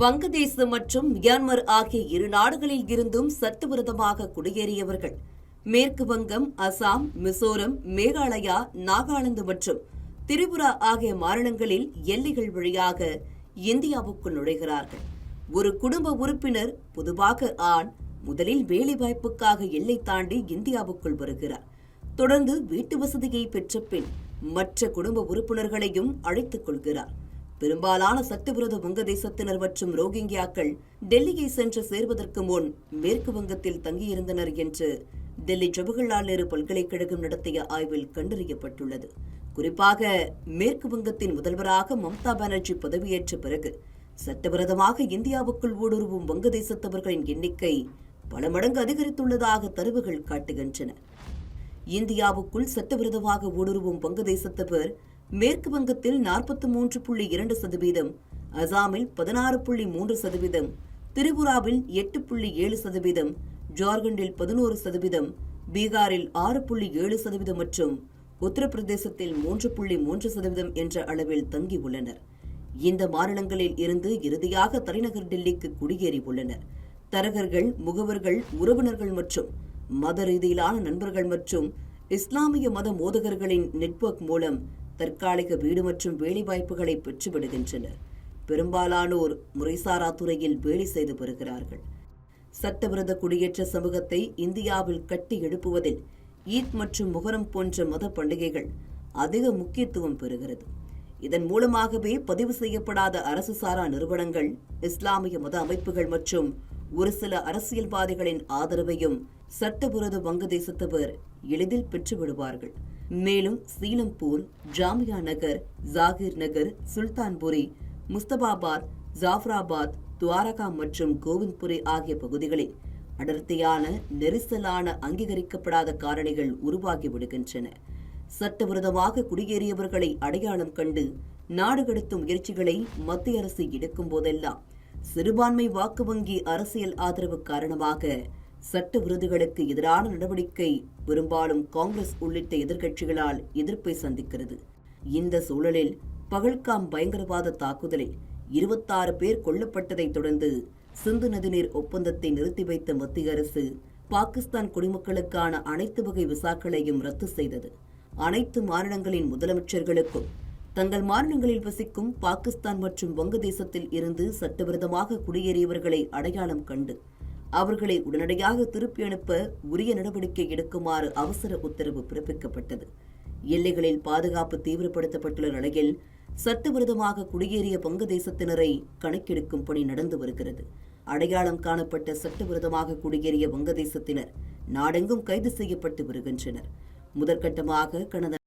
வங்கதேசம் மற்றும் மியான்மர் ஆகிய இரு நாடுகளில் இருந்தும் சட்டவிரோதமாக குடியேறியவர்கள். மேற்கு வங்கம் அசாம் மிசோரம் மேகாலயா நாகாலாந்து மற்றும் திரிபுரா ஆகிய மாநிலங்களில் எல்லைகள் வழியாக இந்தியாவுக்குள் நுழைகிறார்கள். ஒரு குடும்ப உறுப்பினர் பொதுவாக ஆண் முதலில் வேலைவாய்ப்புக்காக எல்லை தாண்டி இந்தியாவுக்குள் வருகிறார். தொடர்ந்து வீட்டு வசதியை பெற்ற பின் மற்ற குடும்ப உறுப்பினர்களையும் அழைத்துக் கொள்கிறார். பெரும்பாலான சட்டவிரோத வங்கதேசத்தினர் மற்றும் ரோஹிங்கியாக்கள் டெல்லியை சென்று சேர்வதற்கு முன் மேற்கு வங்கத்தில் தங்கியிருந்தனர் என்று டெல்லி ஜவஹர்லால் நேரு பல்கலைக்கழகம் நடத்திய ஆய்வில் கண்டறியப்பட்டுள்ளது. குறிப்பாக மேற்கு வங்கத்தின் முதல்வராக மம்தா பானர்ஜி பதவியேற்ற பிறகு சட்டவிரோதமாக இந்தியாவுக்குள் ஊடுருவும் வங்கதேசத்தவர்களின் எண்ணிக்கை பல மடங்கு அதிகரித்துள்ளதாக தரவுகள் காட்டுகின்றன. இந்தியாவுக்குள் சட்டவிரோதமாக ஊடுருவும் வங்கதேசத்தவர் மேற்கு வங்கத்தில் நாற்பத்தி மூன்று புள்ளி இரண்டு சதவீதம் அசாமில் பதினாறு புள்ளி மூன்று சதவீதம் திரிபுராவில் எட்டு புள்ளி ஏழு சதவீதம் ஜார்க்கண்டில் பதினோரு சதவீதம் பீகாரில் ஆறு புள்ளி ஏழு சதவீதம் மற்றும் உத்தரப்பிரதேசத்தில் மூன்று புள்ளி மூன்று சதவீதம் என்ற அளவில் தங்கியுள்ளனர். இந்த மாநிலங்களில் இருந்து இறுதியாக தலைநகர் டெல்லிக்கு குடியேறி உள்ளனர் தரகர்கள் முகவர்கள் உறவினர்கள் மற்றும் மத ரீதியிலான நண்பர்கள் மற்றும் இஸ்லாமிய மத மோதகர்களின் நெட்வொர்க் மூலம் தற்காலிக வீடு மற்றும் வேலைவாய்ப்புகளை பெற்றுவிடுகின்றனர் பெரும்பாலானோர் முறைசாரா துறையில் வேலை செய்து வருகிறார்கள். சட்டவிரோத குடியேற்ற சமூகத்தை இந்தியாவில் கட்டி எழுப்புவதில் ஈத் மற்றும் முகரம் போன்ற மத பண்டிகைகள் அதிக முக்கியத்துவம் பெறுகிறது. இதன் மூலமாகவே பதிவு செய்யப்படாத அரசு சாரா நிறுவனங்கள் இஸ்லாமிய மத அமைப்புகள் மற்றும் ஒரு சில அரசியல்வாதிகளின் ஆதரவையும் சட்டவிரோத வங்கதேசத்தவர் எளிதில் பெற்றுவிடுவார்கள். மேலும் சீலம்பூர் ஜாமியா நகர் ஜாகிர் நகர் சுல்தான்புரி முஸ்தபாபாத் ஜாஃபராபாத் துவாரகா மற்றும் கோவிந்த்புரி ஆகிய பகுதிகளில் அடர்த்தியான நெரிசலான அங்கீகரிக்கப்படாத காரணிகள் உருவாகி விடுகின்றன. சட்டவிரோதமாக குடியேறியவர்களை அடையாளம் கண்டு நாடு கடத்தும் முயற்சிகளை மத்திய அரசு எடுக்கும் போதெல்லாம் சிறுபான்மை வாக்கு வங்கி அரசியல் ஆதரவு காரணமாக சட்ட விருதுகளுக்கு எதிரான நடவடிக்கை பெரும்பாலும் காங்கிரஸ் உள்ளிட்ட எதிர்க்கட்சிகளால் எதிர்ப்பை சந்திக்கிறது. இந்த சூழலில் பகல்காம் பயங்கரவாத தாக்குதலில் இருபத்தாறு பேர் கொல்லப்பட்டதைத் தொடர்ந்து சிந்து நதிநீர் ஒப்பந்தத்தை நிறுத்தி வைத்த மத்திய அரசு பாகிஸ்தான் குடிமக்களுக்கான அனைத்து வகை விசாக்களையும் ரத்து செய்தது. அனைத்து மாநிலங்களின் முதலமைச்சர்களுக்கும் தங்கள் மாநிலங்களில் வசிக்கும் பாகிஸ்தான் மற்றும் வங்கதேசத்தில் இருந்து சட்டவிரோதமாக குடியேறியவர்களை அடையாளம் கண்டு அவர்களை உடனடியாக திருப்பி அனுப்ப உரிய நடவடிக்கை எடுக்குமாறு அவசர உத்தரவு பிறப்பிக்கப்பட்டது. எல்லைகளில் பாதுகாப்பு தீவிரப்படுத்தப்பட்டுள்ள நிலையில் சட்டவிரோதமாக குடியேறிய வங்கதேசத்தினரை கணக்கெடுக்கும் பணி நடந்து வருகிறது. அடையாளம் காணப்பட்ட சட்டவிரோதமாக குடியேறிய வங்கதேசத்தினர் நாடெங்கும் கைது செய்யப்பட்டு வருகின்றனர். முதற்கட்டமாக கடந்த